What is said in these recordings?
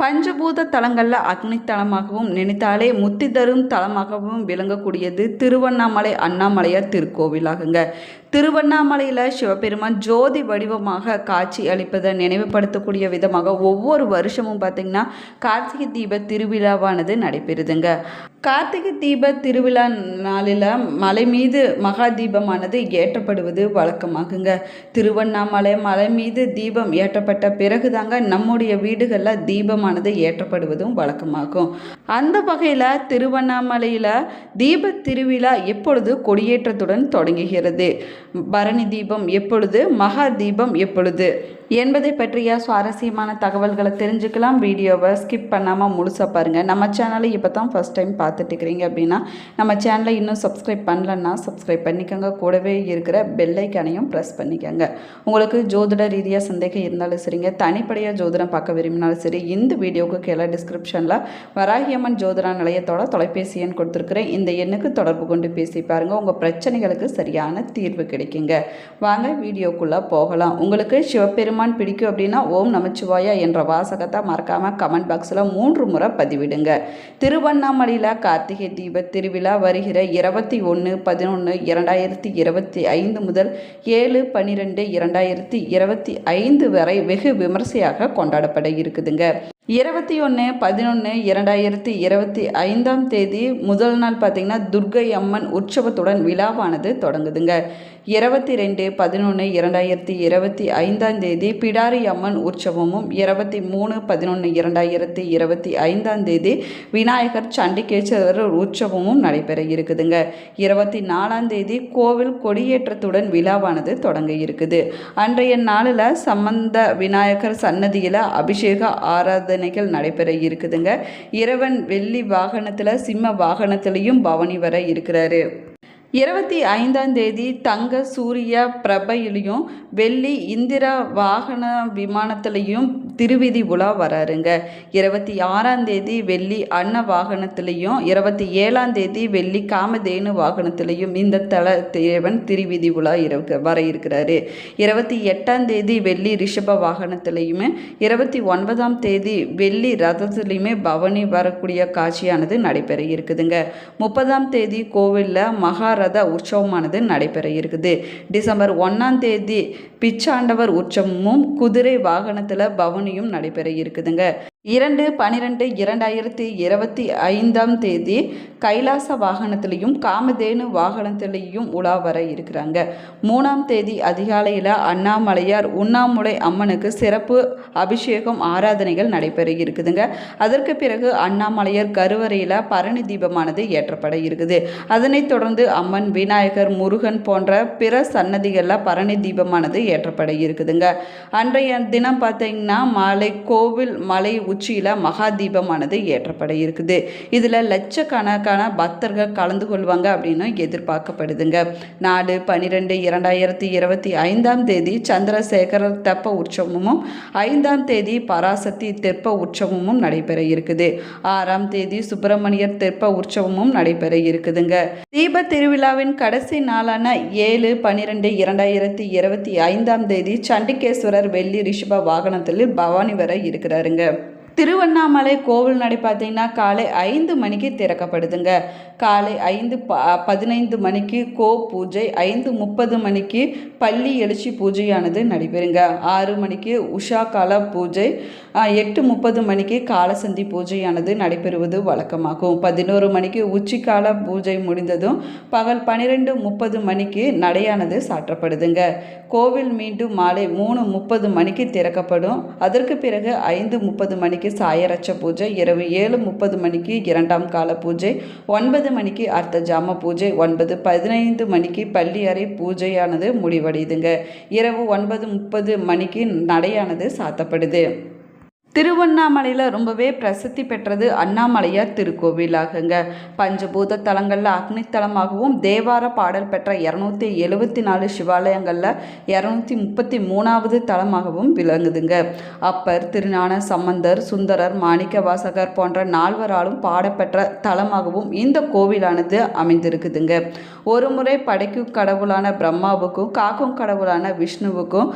பஞ்சபூத தலங்களில் அக்னி தலமாகவும் நினைத்தாலே முத்தி தரும் தலமாகவும் விளங்கக்கூடியது திருவண்ணாமலை அண்ணாமலையார் திருக்கோவிலாகுங்க. திருவண்ணாமலையில் சிவபெருமான் ஜோதி வடிவமாக காட்சி அளிப்பதை நினைவுபடுத்தக்கூடிய விதமாக ஒவ்வொரு வருஷமும் பார்த்திங்கன்னா கார்த்திகை தீப திருவிழாவானது நடைபெறுதுங்க. கார்த்திகை தீப திருவிழா நாளில் மலை மீது மகா தீபமானது ஏற்றப்படுவது வழக்கமாகுங்க. திருவண்ணாமலை மலை மீது தீபம் ஏற்றப்பட்ட பிறகுதாங்க நம்முடைய வீடுகளில் தீபமானது ஏற்றப்படுவதும் வழக்கமாகும். அந்த வகையில் திருவண்ணாமலையில் தீப திருவிழா எப்பொழுது கொடியேற்றத்துடன் தொடங்குகிறது? பரணி தீபம் எப்பொழுது? மகா தீபம் எப்பொழுது? என்பதை பற்றிய சுவாரஸ்யமான தகவல்களை தெரிஞ்சுக்கலாம். வீடியோவை ஸ்கிப் பண்ணாமல் முழுசாக பாருங்கள் நம்ம சேனலை இப்போ தான் ஃபஸ்ட் டைம் பார்த்துட்டு இருக்கிறீங்க அப்படின்னா நம்ம சேனலை இன்னும் சப்ஸ்கிரைப் பண்ணலன்னா சப்ஸ்கிரைப் பண்ணிக்கோங்க. கூடவே இருக்கிற பெல்லைக்கனையும் ப்ரெஸ் பண்ணிக்கோங்க. உங்களுக்கு ஜோதிட ரீதியாக சந்தேகம் இருந்தாலும் சரிங்க. தனிப்படையாக ஜோதிடம் பார்க்க விரும்பினாலும் சரி இந்த வீடியோவுக்கு கீழே டிஸ்கிரிப்ஷனில் வராகியம்மன் ஜோதிட நிலையத்தோட தொலைபேசி எண் கொடுத்துருக்குறேன். இந்த எண்ணுக்கு தொடர்பு கொண்டு பேசி பாருங்கள் உங்கள் பிரச்சனைகளுக்கு சரியான தீர்வு கிடைக்குங்க. வாங்க வீடியோக்குள்ளே போகலாம். உங்களுக்கு சிவபெருமான் பிடிக்கும் அப்படின்னா ஓம் நமச்சிவாயா என்ற வாசகத்தை மறக்காமல் கமெண்ட் பாக்ஸில் மூன்று முறை பதிவிடுங்க. திருவண்ணாமலையில் கார்த்திகை தீப திருவிழா வருகிற இருபத்தி ஒன்று பதினொன்று இரண்டாயிரத்தி இருபத்தி ஐந்து முதல் ஏழு பன்னிரெண்டு இரண்டாயிரத்தி இருபத்தி ஐந்து வரை வெகு விமர்சையாக கொண்டாடப்பட இருக்குதுங்க. இருபத்தி ஒன்று பதினொன்று இரண்டாயிரத்தி இருபத்தி ஐந்தாம் தேதி முதல் நாள் பார்த்திங்கன்னா துர்க்கை அம்மன் உற்சவத்துடன் விழாவானது தொடங்குதுங்க. இருபத்தி ரெண்டு பதினொன்று இரண்டாயிரத்தி இருபத்தி ஐந்தாம் தேதி பிடாரி அம்மன் உற்சவமும் இருபத்தி மூணு பதினொன்று இரண்டாயிரத்தி இருபத்தி ஐந்தாம் தேதி விநாயகர் சண்டிகேஸ்வரர் உற்சவமும் நடைபெற இருக்குதுங்க. இருபத்தி நாலாம் தேதி கோவில் கொடியேற்றத்துடன் விழாவானது தொடங்க இருக்குது. அன்றைய நாளில் சம்பந்த விநாயகர் சன்னதியில் அபிஷேக ஆராதனைகள் நடைபெற இருக்குதுங்க. இறைவன் வெள்ளி வாகனத்தில் சிம்ம வாகனத்திலையும் பவனி வர இருக்கிறாரு. இருபத்தி ஐந்தாம் தேதி தங்க சூரிய பிரபையிலையும் வெள்ளி இந்திரா வாகன விமானத்திலையும் திருவிதி உலா வராருங்க. இருபத்தி ஆறாம் தேதி வெள்ளி அன்ன வாகனத்திலையும் இருபத்தி ஏழாம் தேதி வெள்ளி காமதேனு வாகனத்திலையும் இந்த தல தேவன் திருவிதி உலா இருக்க வர இருக்கிறாரு இருபத்தி எட்டாம் தேதி வெள்ளி ரிஷப வாகனத்திலையுமே இருபத்தி ஒன்பதாம் தேதி வெள்ளி ரதத்துலேயுமே பவனி வரக்கூடிய காட்சியானது நடைபெற இருக்குதுங்க. முப்பதாம் தேதி கோவிலில் மகாரத உற்சவமானது நடைபெற இருக்குது. டிசம்பர் ஒன்றாம் தேதி பிச்சாண்டவர் உற்சவமும் குதிரை வாகனத்தில் பவனியும் நடைபெற இருக்குதுங்க. இரண்டு பன்னிரெண்டு இரண்டாயிரத்தி இருபத்தி ஐந்தாம் தேதி கைலாச வாகனத்திலையும் காமதேனு வாகனத்திலையும் உலா வர இருக்கிறாங்க. மூணாம் தேதி அதிகாலையில் அண்ணாமலையார் உண்ணாமுலை அம்மனுக்கு சிறப்பு அபிஷேகம் ஆராதனைகள் நடைபெற இருக்குதுங்க. அதற்கு பிறகு அண்ணாமலையார் கருவறையில் பரணி தீபமானது ஏற்றப்பட இருக்குது. அதனைத் தொடர்ந்து அம்மன் விநாயகர் முருகன் போன்ற பிற சன்னதிகளில் பரணி தீபமானது ஏற்றப்பட இருக்குதுங்க. அன்றைய தினம் பார்த்தீங்கன்னா மாலை கோவில் மலை உச்சியில் மகா தீபமானது ஏற்றப்பட இருக்குது. இதில் லட்சக்கணக்கான பக்தர்கள் கலந்து கொள்வாங்க அப்படின்னு எதிர்பார்க்கப்படுதுங்க. நாலு பன்னிரெண்டு இரண்டாயிரத்தி இருபத்தி ஐந்தாம் தேதி சந்திரசேகர தெப்ப உற்சவமும் ஐந்தாம் தேதி பராசக்தி தெப்ப உற்சவமும் நடைபெற இருக்குது. ஆறாம் தேதி சுப்பிரமணியர் தெப்ப உற்சவமும் நடைபெற இருக்குதுங்க. தீப திருவிழாவின் கடைசி நாளான ஏழு பன்னிரெண்டு இரண்டாயிரத்தி இருபத்தி ஐந்தாம் தேதி சண்டிகேஸ்வரர் வெள்ளி ரிஷப வாகனத்தில் பவானி வர இருக்கிறாருங்க. திருவண்ணாமலை கோவில் நடை பார்த்தீங்கன்னா காலை ஐந்து மணிக்கு திறக்கப்படுதுங்க. காலை ஐந்து ப பதினைந்து மணிக்கு கோ பூஜை ஐந்து முப்பது மணிக்கு பள்ளி எழுச்சி பூஜையானது நடைபெறுங்க. ஆறு மணிக்கு உஷா கால பூஜை எட்டு முப்பது மணிக்கு காலசந்தி பூஜையானது நடைபெறுவது வழக்கமாகும். பதினோரு மணிக்கு உச்சிக்கால பூஜை முடிந்ததும் பகல் பன்னிரெண்டு முப்பது மணிக்கு நடையானது சாற்றப்படுதுங்க. கோவில் மீண்டும் மாலை மூணு முப்பது மணிக்கு திறக்கப்படும். அதற்கு பிறகு ஐந்து முப்பது மணிக்கு சாயரட்ச பூஜை இரவு ஏழு முப்பது மணிக்கு இரண்டாம் கால பூஜை ஒன்பது மணிக்கு அர்த்த ஜாம பூஜை ஒன்பது பதினைந்து மணிக்கு பள்ளி அறை பூஜையானது முடிவடையுதுங்க. இரவு ஒன்பது முப்பது மணிக்கு நடையானது சாத்தப்படுது. திருவண்ணாமலையில் ரொம்பவே பிரசித்தி பெற்றது அண்ணாமலையார் திருக்கோவிலாகுங்க. பஞ்சபூத தலங்களில் அக்னித்தலமாகவும் தேவார பாடல் பெற்ற இரநூத்தி எழுபத்தி நாலு சிவாலயங்களில் இரநூத்தி முப்பத்தி மூணாவது தலமாகவும் விளங்குதுங்க. அப்பர் திருஞான சம்பந்தர் சுந்தரர் மாணிக்க வாசகர் போன்ற நால்வராலும் பாடப்பெற்ற தலமாகவும் இந்த கோவிலானது அமைந்திருக்குதுங்க. ஒரு முறை படைக்கும் கடவுளான பிரம்மாவுக்கும் காக்கும் கடவுளான விஷ்ணுவுக்கும்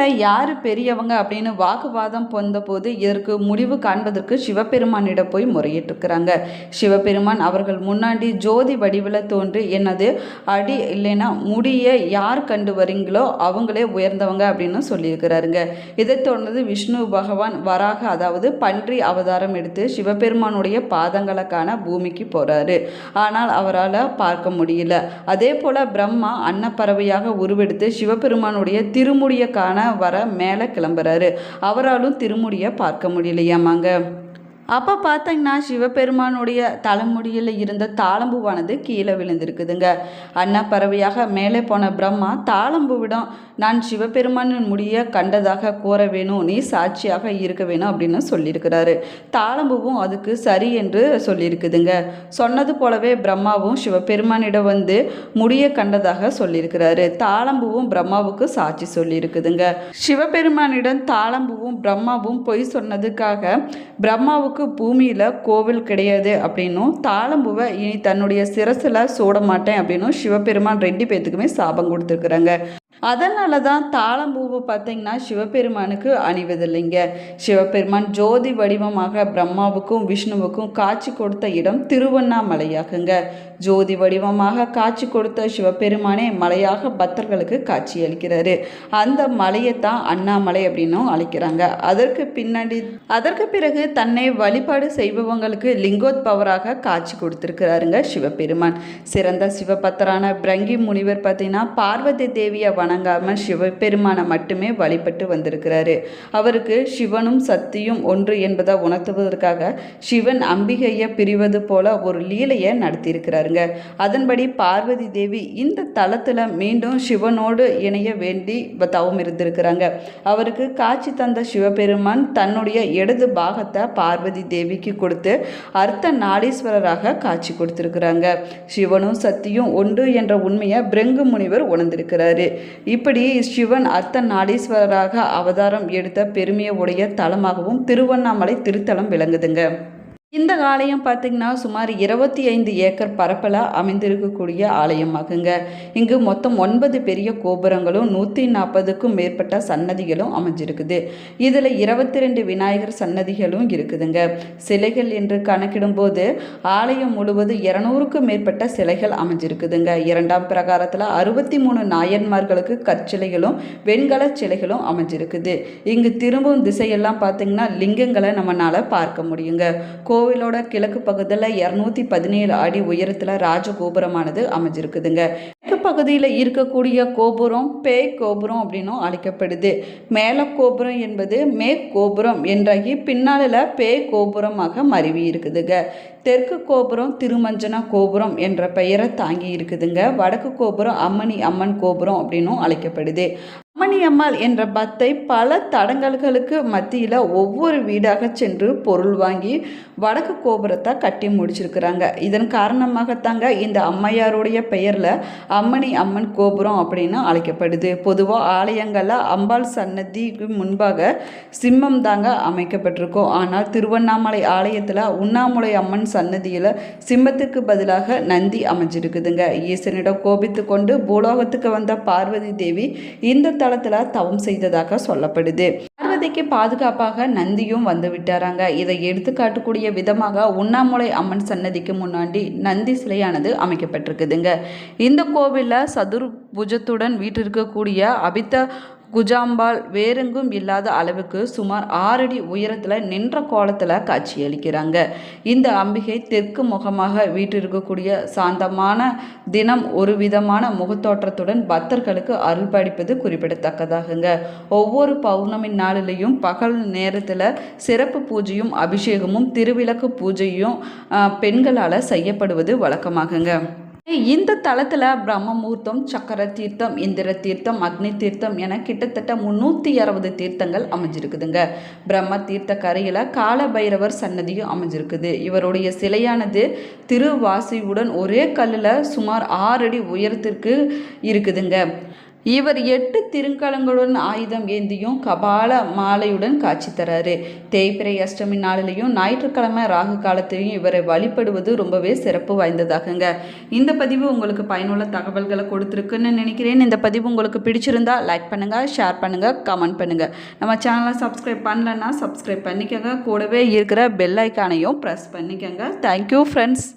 இரண்டில் யார் பெரியவங்க அப்படின்னு வாக்குவாதம் பொந்தபோது இதற்கு முடிவு காண்பதற்கு சிவபெருமானிடம் போய் முறையிட்டிருக்கிறாங்க. சிவபெருமான் அவர்கள் முன்னாடி ஜோதி வடிவில் தோன்றி என்னது? அடி இல்லைன்னா முடியை யார் கண்டு வரீங்களோ அவங்களே உயர்ந்தவங்க அப்படின்னு சொல்லியிருக்கிறாருங்க. இதை தொடர்ந்து விஷ்ணு பகவான் வராக அதாவது பன்றி அவதாரம் எடுத்து சிவபெருமானுடைய பாதங்களை காண பூமிக்கு போகிறாரு ஆனால் அவரால் பார்க்க முடியல. அதே போல் பிரம்மா அன்னப்பறவையாக உருவெடுத்து சிவபெருமானுடைய திருமுடியை காண வர மேலே கிளம்புறாரு. அவராலும் திருமுடியை பார்க்க முடியலையாமாங்க. அப்போ பார்த்தீங்கன்னா சிவபெருமானுடைய தலைமுடியில் இருந்த தாளம்பூவானது கீழே விழுந்திருக்குதுங்க. பறவையாக மேலே போன பிரம்மா தாளம்பூவிடம் நான் சிவபெருமானின் முடியை கண்டதாக கூற வேணும். நீ சாட்சியாக இருக்க வேணும் அப்படின்னு சொல்லியிருக்கிறாரு. தாளம்பூவும் அதுக்கு சரி என்று சொல்லியிருக்குதுங்க. சொன்னது போலவே பிரம்மாவும் சிவபெருமானிடம் வந்து முடியை கண்டதாக சொல்லியிருக்கிறாரு. தாளம்பூவும் பிரம்மாவுக்கு சாட்சி சொல்லியிருக்குதுங்க. சிவபெருமானிடம் தாளம்பூவும் பிரம்மாவும் பொய் சொன்னதுக்காக பிரம்மாவுக்கு பூமியில் கோவில் கிடையாது அப்படின்னும் தாளம்பூவை இனி தன்னுடைய சிரசில் சூட மாட்டேன் அப்படின்னும் சிவபெருமான் ரெண்டு பேத்துக்குமே சாபம் கொடுத்துருக்குறாங்க. அதனால தான் தாளம்பூவை பார்த்தீங்கன்னா சிவபெருமானுக்கு அணிவதில்லைங்க. சிவபெருமான் ஜோதி வடிவமாக பிரம்மாவுக்கும் விஷ்ணுவுக்கும் காட்சி கொடுத்த இடம் திருவண்ணாமலையாகுங்க. ஜோதி வடிவமாக காட்சி கொடுத்த சிவபெருமானே மலையாக பக்தர்களுக்கு காட்சி அளிக்கிறார். அந்த மலையை தான் அண்ணாமலை அப்படின்னும் அழைக்கிறாங்க. அதற்கு பின்னாடி அதற்கு பிறகு தன்னை வழிபாடு செய்பவங்களுக்கு லிங்கோத்பவராக காட்சி கொடுத்துருக்கிறாருங்க சிவபெருமான். சிறந்த சிவபக்தரான பிரங்கி முனிவர் பார்த்தீங்கன்னா பார்வதி தேவியை வணங்காமல் சிவபெருமானை மட்டுமே வழிபட்டு வந்திருக்கிறாரு. அவருக்கு சிவனும் சக்தியும் ஒன்று என்பதை உணர்த்துவதற்காக சிவன் அம்பிகையை பிரிவது போல ஒரு லீலையை பாருங்க. அதன்படி பார்வதி தேவி இந்த தலத்தில் மீண்டும் சிவனோடு இணைய வேண்டி வ- தவம் இருந்திருக்கிறாங்க. அவருக்கு காட்சி தந்த சிவபெருமான் தன்னுடைய இடது பாகத்தை பார்வதி தேவிக்கு கொடுத்து அர்த்த நாடீஸ்வரராக காட்சி கொடுத்திருக்கிறாங்க. சிவனும் சக்தியும் ஒன்று என்ற உண்மையை பிரெங்கு முனிவர் உணர்ந்திருக்கிறாரு. இப்படி சிவன் அர்த்த நாடீஸ்வரராக அவதாரம் எடுத்த பெருமையை உடைய தலமாகவும் திருவண்ணாமலை திருத்தலம் விளங்குதுங்க. இந்த ஆலயம் பார்த்திங்கன்னா சுமார் இருபத்தி ஐந்து ஏக்கர் பரப்பில் அமைந்திருக்கக்கூடிய ஆலயமாகுங்க. இங்கு மொத்தம் ஒன்பது பெரிய கோபுரங்களும் நூற்றி நாற்பதுக்கும் மேற்பட்ட சன்னதிகளும் அமைஞ்சிருக்குது. இதில் இருபத்தி ரெண்டு விநாயகர் சன்னதிகளும் இருக்குதுங்க. சிலைகள் என்று கணக்கிடும்போது ஆலயம் முழுவதும் இரநூறுக்கும் மேற்பட்ட சிலைகள் அமைஞ்சிருக்குதுங்க. இரண்டாம் பிரகாரத்தில் அறுபத்தி மூணு நாயன்மார்களுக்கு கற்சிலைகளும் வெண்கல சிலைகளும் அமைஞ்சிருக்குது. இங்கு திரும்பும் திசையெல்லாம் பார்த்திங்கன்னா லிங்கங்களை நம்மளால் பார்க்க முடியுங்க. கோ கோவிலோட கிழக்கு பகுதியில் இரநூத்தி பதினேழு அடி உயரத்தில் ராஜகோபுரமானது அமைஞ்சிருக்குதுங்க. மேற்கு பகுதியில் இருக்கக்கூடிய கோபுரம் பேய் கோபுரம் அப்படின்னும் அழைக்கப்படுது. மேல கோபுரம் என்பது மேற்கோபுரம் என்றாகி பின்னாளில் பேய் கோபுரமாக மருவி இருக்குதுங்க. தெற்கு கோபுரம் திருமஞ்சன கோபுரம் என்ற பெயரை தாங்கி இருக்குதுங்க. வடக்கு கோபுரம் அம்மணி அம்மன் கோபுரம் அப்படின்னும் அழைக்கப்படுது. அம்மணி அம்மாள் என்ற பத்தை பல தடங்கல்களுக்கு மத்தியில் ஒவ்வொரு வீடாக சென்று பொருள் வாங்கி வடக்கு கோபுரத்தை கட்டி முடிச்சிருக்கிறாங்க. இதன் காரணமாகத்தாங்க இந்த அம்மையாருடைய பெயரில் அம்மணி அம்மன் கோபுரம் அப்படின்னு அழைக்கப்படுது. பொதுவாக ஆலயங்களில் அம்பாள் சன்னதிக்கு முன்பாக சிம்மம் தாங்க அமைக்கப்பட்டிருக்கும். ஆனால் திருவண்ணாமலை ஆலயத்தில் உண்ணாமுலை அம்மன் சன்னதியில் சிம்மத்துக்கு பதிலாக நந்தி அமைஞ்சிருக்குதுங்க. ஈசனிடம் கோபித்து கொண்டு பூலோகத்துக்கு வந்த பார்வதி தேவி இந்த தளத்தில் தவம் செய்ததாக சொல்லப்படுது. பார்வதிக்கு பாதுகாப்பாக நந்தியும் வந்து விட்டாராங்க. இதை எடுத்துக்காட்டக்கூடிய விதமாக உண்ணாமுலை அம்மன் சன்னதிக்கு முன்னாடி நந்தி சிலையானது அமைக்கப்பட்டிருக்குதுங்க. இந்த கோவிலில் சதுர்புஜத்துடன் வீட்டிற்கக்கூடிய அபித்த குஜாம்பால் வேறெங்கும் இல்லாத அளவுக்கு சுமார் ஆறடி உயரத்தில் நின்ற கோலத்தில் காட்சியளிக்கிறாங்க இந்த அம்பிகை தெற்கு முகமாக வீட்டிருக்கக்கூடிய சாந்தமான தினம் ஒரு விதமான முகத்தோற்றத்துடன் பக்தர்களுக்கு அருள்பாடிப்பது குறிப்பிடத்தக்கதாகுங்க. ஒவ்வொரு பௌர்ணமி நாளிலையும் பகல் நேரத்தில் சிறப்பு பூஜையும் அபிஷேகமும் திருவிளக்கு பூஜையும் பெண்களால் செய்யப்படுவது வழக்கமாகுங்க. இந்த தளத்தில் பிரம்ம முகூர்த்தம் சக்கர தீர்த்தம் இந்திர தீர்த்தம் அக்னி தீர்த்தம் என கிட்டத்தட்ட முந்நூற்றி அறுபது தீர்த்தங்கள் அமைஞ்சிருக்குதுங்க. பிரம்ம தீர்த்த கரையில் கால பைரவர் சன்னதியும் அமைஞ்சிருக்குது. இவருடைய சிலையானது திருவாசியுடன் ஒரே கல்லில் சுமார் ஆறு அடி உயரத்திற்கு இருக்குதுங்க. இவர் எட்டு திருக்கலங்களுடன் ஆயுதம் ஏந்தியும் கபால மாலையுடன் காட்சி தராரு. தேய்பிரை அஷ்டமி நாளிலையும் ஞாயிற்றுக்கிழமை ராகு காலத்திலையும் இவரை வழிபடுவது ரொம்பவே சிறப்பு வாய்ந்ததாகுங்க. இந்த பதிவு உங்களுக்கு பயனுள்ள தகவல்களை கொடுத்துருக்குன்னு நினைக்கிறேன். இந்த பதிவு உங்களுக்கு பிடிச்சிருந்தா லைக் பண்ணுங்கள் ஷேர் பண்ணுங்கள் கமெண்ட் பண்ணுங்கள் நம்ம சேனலை சப்ஸ்கிரைப் பண்ணலன்னா சப்ஸ்கிரைப் பண்ணிக்கோங்க. கூடவே இருக்கிற பெல் ஐக்கானையும் ப்ரெஸ் பண்ணிக்கோங்க. Thank you friends